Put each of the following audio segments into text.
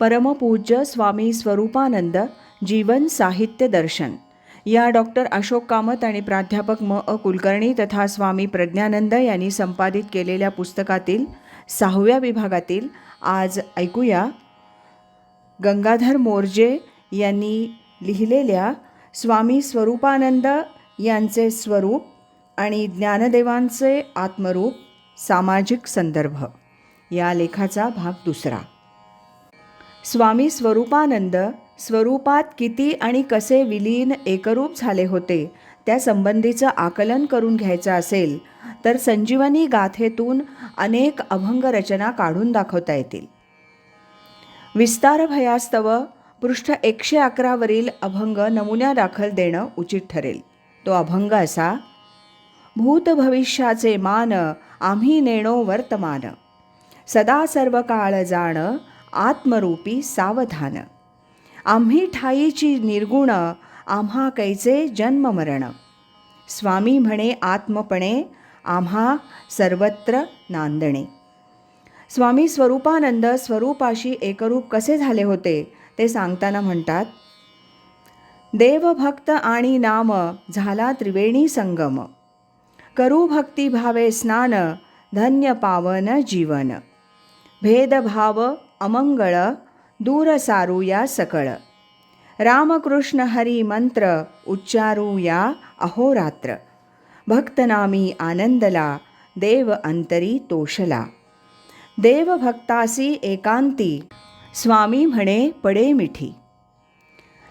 परमपूज्य स्वामी स्वरूपानंद जीवन साहित्य दर्शन. या डॉक्टर अशोक कामत आणि प्राध्यापक म. अ. कुलकर्णी तथा स्वामी प्रज्ञानंद यांनी संपादित केलेल्या पुस्तकातील सहाव्या विभागातील आज ऐकूया. गंगाधर मोरजे यांनी लिहिलेल्या स्वामी स्वरूपानंद यांचे स्वरूप आणि ज्ञानदेवांचे आत्मरूप सामाजिक संदर्भ. या लेखाचा भाग दुसरा. स्वामी स्वरूपानंद स्वरूपात किती आणि कसे विलीन एकरूप झाले होते त्या संबंधीचं आकलन करून घ्यायचं असेल तर संजीवनी गाथेतून अनेक अभंग रचना काढून दाखवता येतील. विस्तार भयास्तव पृष्ठ एकशे अकरावरील अभंग नमुन्यादाखल देणं उचित ठरेल. तो अभंग असा भूत भविष्याचे मान आम्ही नेणो वर्तमान. सदा सर्व काळ जाण आत्मरूपी सावधान. आम्ही ठाईची निर्गुण आम्हा कैचे जन्ममरण. स्वामी म्हणे आत्मपणे आम्हा सर्वत्र नांदणे. स्वामी स्वरूपानंद स्वरूपाशी एकरूप कसे झाले होते ते सांगताना म्हणतात देवभक्त आणि नाम झाला त्रिवेणी संगम. करू भक्तिभावे स्नान धन्य पावन जीवन. भेदभाव अमंगळ दूर सारूया सकळ रामकृष्ण हरी मंत्र उच्चारूया अहोरात्र भक्तनामी आनंदला देव अंतरी तोषला देवभक्तासी एकांती स्वामी म्हणे पडे मिठी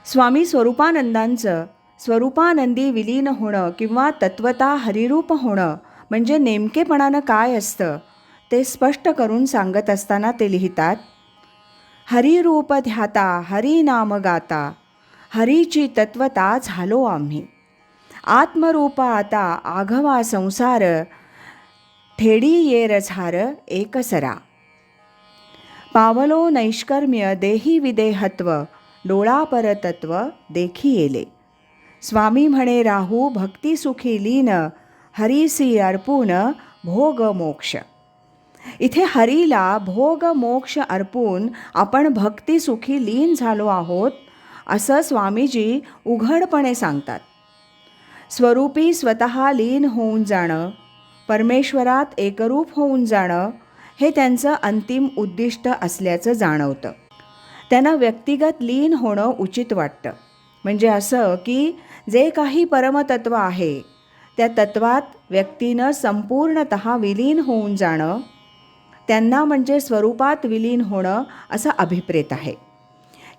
स्वामी स्वरूपानंदांचं स्वरूपानंदी विलीन होणं किंवा तत्वता हरिरूप होणं म्हणजे नेमकेपणानं काय असतं ते स्पष्ट करून सांगत असताना ते लिहितात हरिरूप ध्याता हरिनाम गाता हरीची तत्वता झालो आम्ही. आत्मरूपा आता आघवा संसार ठेडी येर झार एकसरा. पावलो नैष्कर्म्य देही विदेहत्व डोळा परतत्व देखी येले स्वामी म्हणे राहू भक्तिसुखी लीन हरिसी अर्पून भोग मोक्ष. इथे हरीला भोग मोक्ष अर्पून आपण भक्ती सुखी लीन झालो आहोत असं स्वामीजी उघडपणे सांगतात. स्वरूपी स्वतः लीन होऊन जाणं परमेश्वरात एकरूप होऊन जाणं हे त्यांचं अंतिम उद्दिष्ट असल्याचं जाणवतं. त्यांना व्यक्तिगत लीन होणं उचित वाटतं. म्हणजे असं की जे काही परमतत्व आहे त्या तत्वात व्यक्तीनं संपूर्णत विलीन होऊन जाणं त्यांना म्हणजे स्वरूपात विलीन होणं असं अभिप्रेत आहे.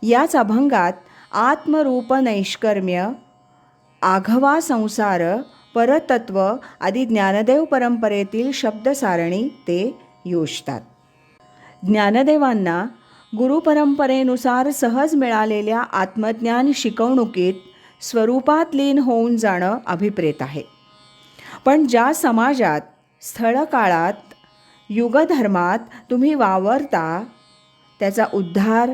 याच अभंगात आत्मरूप नैष्कर्म्य आघवा संसार परतत्व आदी ज्ञानदेव परंपरेतील शब्दसारणी ते योजतात. ज्ञानदेवांना गुरुपरंपरेनुसार सहज मिळालेल्या आत्मज्ञान शिकवणुकीत स्वरूपात लीन होऊन जाणं अभिप्रेत आहे. पण ज्या समाजात स्थळकाळात युगधर्मात तुम्ही वावरता त्याचा उद्धार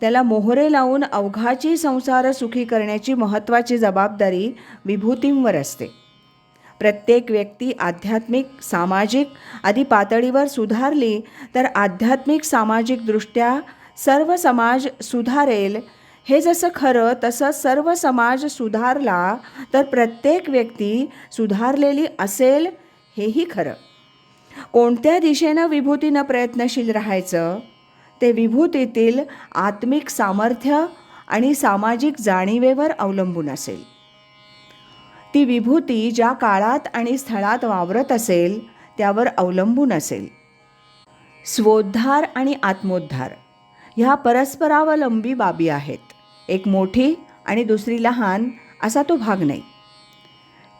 त्याला मोहरे लावून अवघाची संसार सुखी करण्याची महत्त्वाची जबाबदारी विभूतींवर असते. प्रत्येक व्यक्ती आध्यात्मिक सामाजिक आदी पातळीवर सुधारली तर आध्यात्मिक सामाजिकदृष्ट्या सर्व समाज सुधारेल. हे जसं खरं तसं सर्व समाज सुधारला तर प्रत्येक व्यक्ती सुधारलेली असेल हेही खरं. कोणत्या दिशेनं विभूतीनं प्रयत्नशील राहायचं? ते विभूतीतील आत्मिक सामर्थ्य आणि सामाजिक जाणीवेवर अवलंबून असेल. ती विभूती ज्या काळात आणि स्थळात वावरत असेल त्यावर अवलंबून असेल. स्वोद्धार आणि आत्मोद्धार ह्या परस्परावलंबी बाबी आहेत. एक मोठी आणि दुसरी लहान असा तो भाग नाही.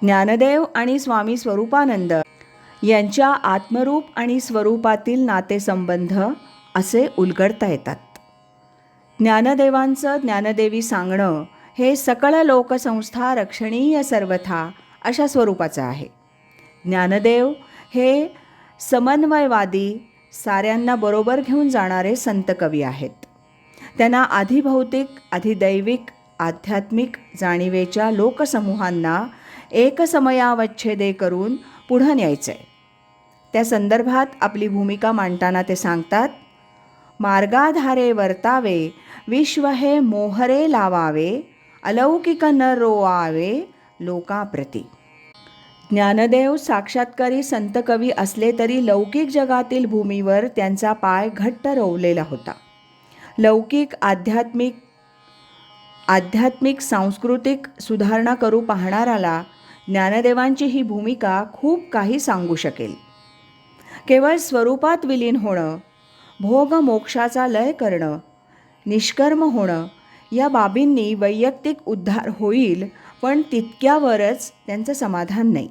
ज्ञानदेव आणि स्वामी स्वरूपानंद यांच्या आत्मरूप आणि स्वरूपातील नातेसंबंध असे उलगडता येतात. ज्ञानदेवांचं ज्ञानदेवी सांगणं हे सकळ लोकसंस्था रक्षणीय सर्वथा अशा स्वरूपाचं आहे. ज्ञानदेव हे समन्वयवादी साऱ्यांना बरोबर घेऊन जाणारे संत कवी आहेत. त्यांना अधिभौतिक अधिदैविक आध्यात्मिक जाणीवेच्या लोकसमूहांना एकसमयावच्छेदे करून पुढं न्यायचं आहे त्या संदर्भात आपली भूमिका मांडताना ते सांगतात मार्गाधारे वर्तावे विश्व हे मोहरे लावावे अलौकिक न रोवावे लोकाप्रती. ज्ञानदेव साक्षात्कारी संत कवी असले तरी लौकिक जगातील भूमीवर त्यांचा पाय घट्ट रोवलेला होता. लौकिक आध्यात्मिक आध्यात्मिक सांस्कृतिक सुधारणा करू पाहणाराला ज्ञानदेवांची ही भूमिका खूप काही सांगू शकेल. केवळ स्वरूपात विलीन होणं भोग मोक्षाचा लय करणं निष्कर्म होणं या बाबींनी वैयक्तिक उद्धार होईल पण तितक्यावरच त्यांचं समाधान नाही.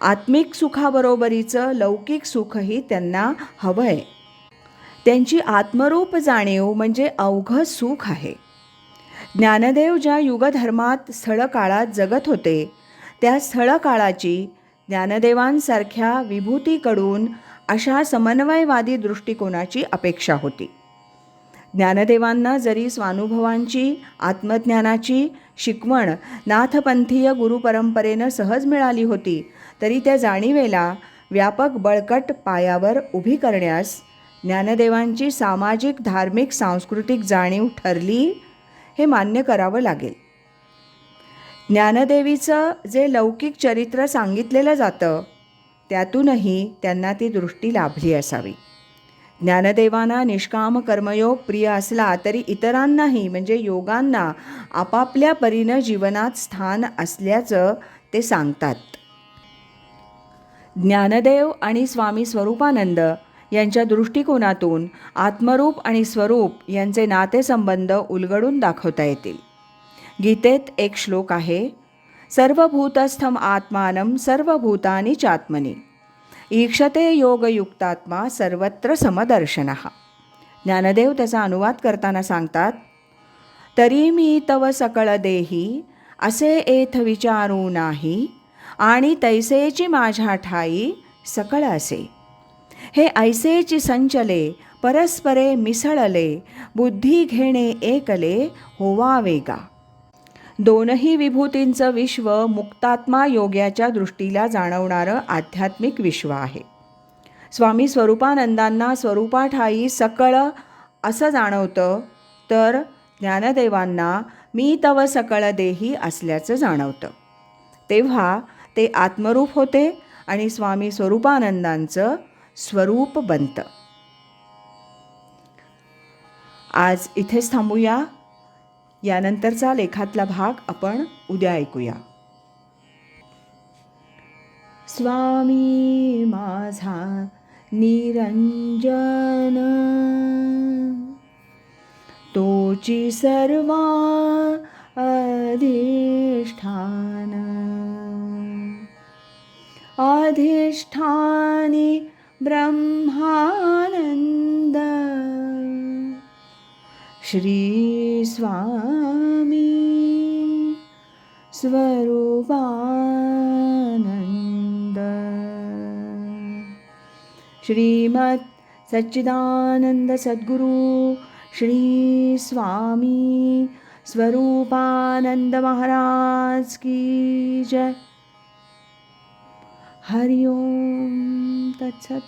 आत्मिक सुखाबरोबरीचं लौकिक सुखही त्यांना हवं आहे त्यांची आत्मरूप जाणीव म्हणजे अवघं सुख आहे. ज्ञानदेव ज्या युगधर्मात स्थळकाळात जगत होते त्या स्थळकाळाची ज्ञानदेवांसारख्या विभूतीकडून अशा समन्वयवादी दृष्टिकोनाची अपेक्षा होती. ज्ञानदेवांना जरी स्वानुभवांची आत्मज्ञानाची शिकवण नाथपंथीय गुरुपरंपरेनं सहज मिळाली होती तरी त्या जाणीवेला व्यापक बळकट पायावर उभी करण्यास ज्ञानदेवांची सामाजिक धार्मिक सांस्कृतिक जाणीव ठरली हे मान्य करावं लागेल. ज्ञानदेवीचं जे लौकिक चरित्र सांगितलेलं जातं त्यातूनही त्यांना ती दृष्टी लाभली असावी. ज्ञानदेवांना निष्काम कर्मयोग प्रिय असला तरी इतरांनाही म्हणजे योगांना आपापल्या परीनं जीवनात स्थान असल्याचं ते सांगतात. ज्ञानदेव आणि स्वामी स्वरूपानंद यांच्या दृष्टिकोनातून आत्मरूप आणि स्वरूप यांचे नातेसंबंध उलगडून दाखवता येतील. गीतेत एक श्लोक आहे सर्वभूतस्थम आत्मानं सर्वभूतानी चात्मनी। ईक्षते योगयुक्तात्मा सर्वत्र समदर्शन। ज्ञानदेव त्याचा अनुवाद करताना सांगतात तरी मी तव सकळ देही असे एथ विचारू नाही आणि तैसेची माझ्या ठाई सकळ असे। हे ऐसेची संचले परस्परे मिसळले बुद्धी घेणे एकले होवा वेगा। दोनही विभूतींचं विश्व मुक्तात्मा योग्याच्या दृष्टीला जाणवणारं आध्यात्मिक विश्व आहे. स्वामी स्वरूपानंदांना स्वरूपाठाई सकळ असं जाणवतं तर ज्ञानदेवांना मी तव सकळ देही असल्याचं जाणवतं. तेव्हा ते आत्मरूप होते आणि स्वामी स्वरूपानंदांचं स्वरूप बनतं. आज इथेच थांबूया. यानंतरचा लेखातला भाग आपण उद्या ऐकूया. स्वामी माझा निरंजन तोची सर्वा अधिष्ठान. अधिष्ठानी ब्रह्मानंद. श्री स्वामी स्वरूपानंद श्रीमत् सच्चिदानंद सद्गुरु श्री स्वामी स्वरूपानंद महाराज की जय। हरि ओम तत्सत।